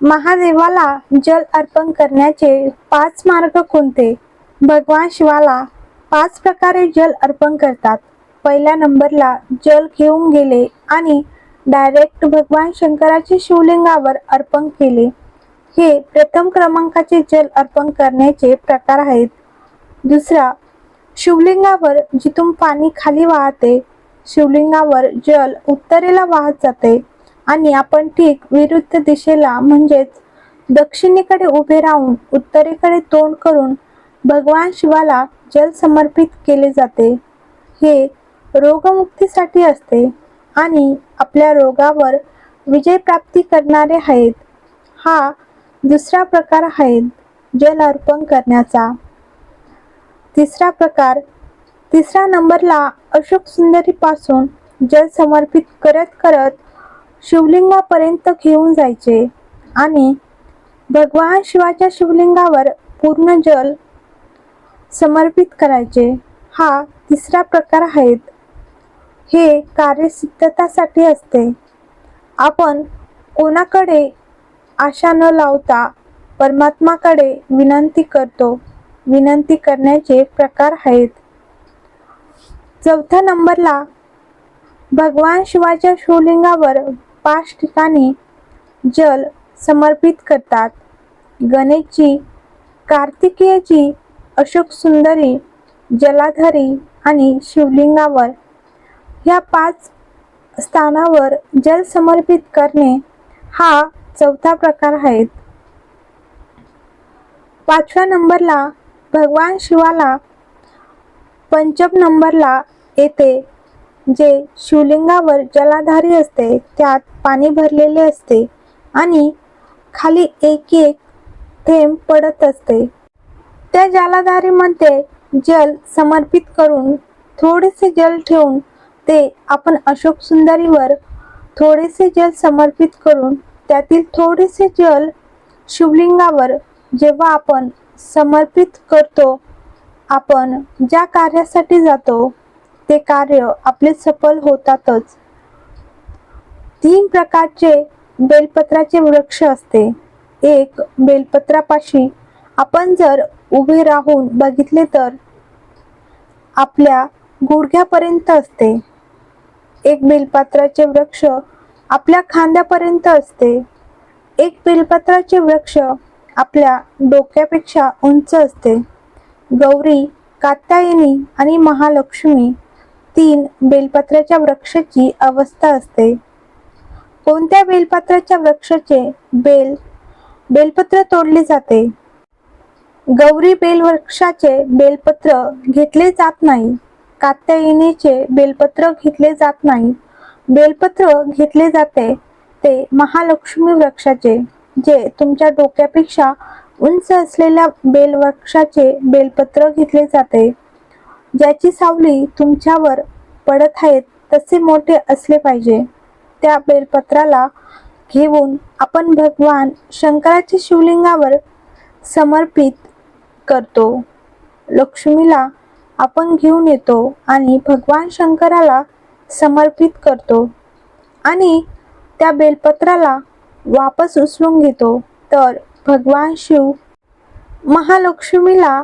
महादेवाला जल अर्पण करण्याचे पाच मार्ग कोणते? भगवान शिवाला पाच प्रकारे जल अर्पण करतात. पहिल्या नंबरला जल घेऊन गेले आणि डायरेक्ट भगवान शंकराच्या शिवलिंगावर अर्पण केले. हे प्रथम क्रमांकाचे जल अर्पण करण्याचे प्रकार आहेत. दुसरा शिवलिंगावर जिथून पाणी खाली वाहते शिवलिंगावर जल उत्तरेला वाहत जाते. आणि आपण ठीक विरुद्ध दिशेला म्हणजेच दक्षिणेकडे उभे राहून उत्तरेकडे तोंड करून भगवान शिवाला जल समर्पित केले जाते. हे रोगमुक्तीसाठी असते आणि आपल्या रोगावर विजय प्राप्ती करणारे आहेत. हा दुसरा प्रकार आहे जल अर्पण करण्याचा. तिसरा प्रकार तिसऱ्या नंबरला अशोक सुंदरीपासून जल समर्पित करत करत शिवलिंगापर्यंत घेऊन जायचे. आणि भगवान शिवाच्या शिवलिंगावर पूर्ण जल समर्पित करायचे. हा तिसरा प्रकार आहेत. हे कार्यसिद्धतासाठी असते. आपण कोणाकडे आशा न लावता परमात्माकडे विनंती करतो. विनंती करण्याचे प्रकार आहेत. चौथ्या नंबरला भगवान शिवाच्या शिवलिंगावर पाच ठिकाणी जल समर्पित करतात. गणेशजी कार्तिकेयजी अशोक सुंदरी जलाधरी आणि शिवलिंगावर या पाच स्थानावर जल समर्पित करणे हा चौथा प्रकार आहे. पाचव्या नंबरला भगवान शिवाला पंचम नंबरला येते. जे शिवलिंगावर जलाधारी असते त्यात पाणी भरलेले असते आणि खाली एक एक थेंब पडत असते. त्या जलाधारीमध्ये जल समर्पित करून थोडेसे जल ठेवून ते आपण अशोक सुंदरीवर थोडेसे जल समर्पित करून त्यातील थोडेसे जल शिवलिंगावर जेव्हा आपण समर्पित करतो आपण ज्या कार्यासाठी जातो ते कार्य आपले सफल होतातच. तीन प्रकारचे बेलपत्राचे वृक्ष असते. एक बेलपत्रापाशी आपण जर उभे राहून बघितले तर आपल्या गुडघ्यापर्यंत असते. एक बेलपत्राचे वृक्ष आपल्या खांद्यापर्यंत असते. एक बेलपत्राचे वृक्ष आपल्या डोक्यापेक्षा उंच असते. गौरी कात्यायनी आणि महालक्ष्मी तीन बेलपत्राच्या वृक्षाची अवस्था असते. कोणत्या बेलपत्राच्या वृक्षाचे बेल बेलपत्र तोडले जाते? गौरी बेलवृक्षाचे बेलपत्र घेतले जात नाही. कात्यायनीचे बेलपत्र घेतले जात नाही. बेलपत्र घेतले जाते ते महालक्ष्मी वृक्षाचे जे तुमच्या डोक्यापेक्षा उंच असलेल्या बेलवृक्षाचे बेलपत्र घेतले जाते. ज्याची सावली तुमच्यावर पडत आहेत तसे मोठे असले पाहिजे. त्या बेलपत्राला घेऊन आपण भगवान शंकराच्या शिवलिंगावर समर्पित करतो. लक्ष्मीला आपण घेऊन येतो आणि भगवान शंकराला समर्पित करतो आणि त्या बेलपत्राला वापस उचलून घेतो. तर भगवान शिव महालक्ष्मीला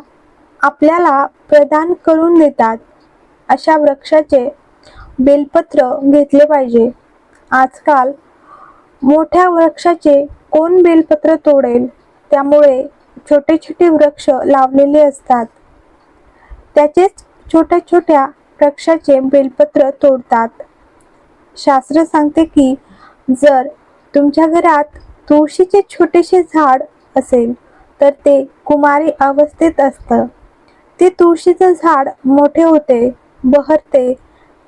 आपल्याला प्रदान करून देतात अशा वृक्षाचे बेलपत्र घेतले पाहिजे. आजकाल मोठ्या वृक्षाचे कोण बेलपत्र तोडेल? त्यामुळे छोटे छोटे वृक्ष लावलेले असतात. त्याचेच छोट्या छोट्या वृक्षाचे बेलपत्र तोडतात. शास्त्र सांगते की जर तुमच्या घरात तुळशीचे छोटेसे झाड असेल तर ते कुमारी अवस्थेत असतं. ते तुळशीचं झाड मोठे होते बहरते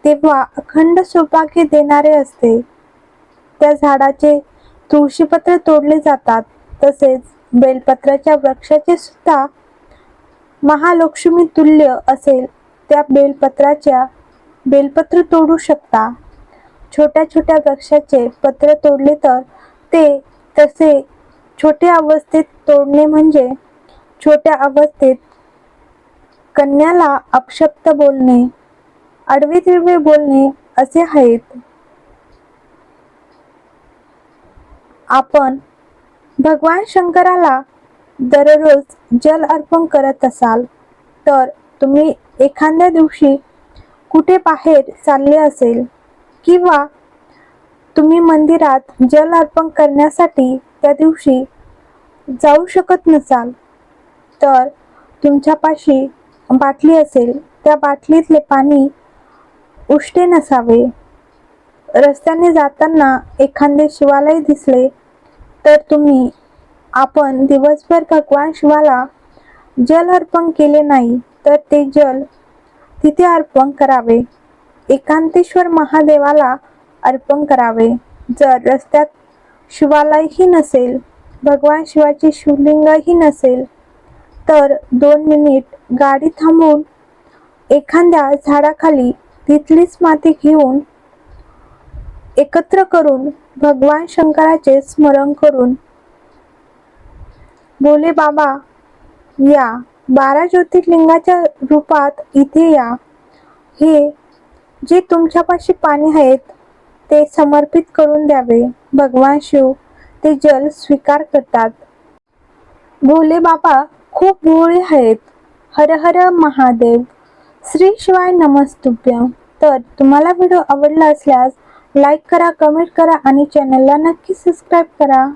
तेव्हा अखंड सौभाग्य देणारे असते. त्या झाडाचे तुळशीपत्र तोडले जातात तसेच बेलपत्राच्या वृक्षाचे सुद्धा महालक्ष्मी तुल्य असेल त्या बेलपत्राच्या बेलपत्र तोडू शकता. छोट्या छोट्या वृक्षाचे पत्र तोडले तर ते तसे छोट्या अवस्थेत तोडणे म्हणजे छोट्या अवस्थेत कन्याला अपशब्द बोलणे आडवे तिडवे बोलणे असे आहेत. आपण भगवान शंकराला दररोज जल अर्पण करत असाल तर तुम्ही एखाद्या दिवशी कुठे बाहेर चालले असेल किंवा तुम्ही मंदिरात जल अर्पण करण्यासाठी त्या दिवशी जाऊ शकत नसाल तर तुमच्यापाशी बाटली असेल त्या बाटलीतले पाणी उष्टे नसावे. रस्त्याने जाताना एखादे शिवालय दिसले तर तुम्ही आपण दिवसभर भगवान शिवाला जल अर्पण केले नाही तर ते जल तिथे अर्पण करावे. एकांतेश्वर महादेवाला अर्पण करावे. जर रस्त्यात शिवालयही नसेल भगवान शिवाचे शिवलिंगही नसेल तर दोन मिनिट गाडी थांबवून एखाद्या झाडाखाली तिथलीच माती घेऊन एकत्र करून भगवान शंकराचे स्मरण करून बोले बाबा या बारा ज्योतिर्लिंगाच्या रूपात इथे या. हे जे तुमच्यापाशी पाणी आहेत ते समर्पित करून द्यावे. भगवान शिव ते जल स्वीकार करतात. भोले बाबा खूप भोळे आहेत. हर हर महादेव. श्री शिवाय नमस्तुभ्य. तर तुम्हाला व्हिडिओ आवडला असल्यास लाईक करा कमेंट करा आणि चॅनलला नक्की सबस्क्राईब करा.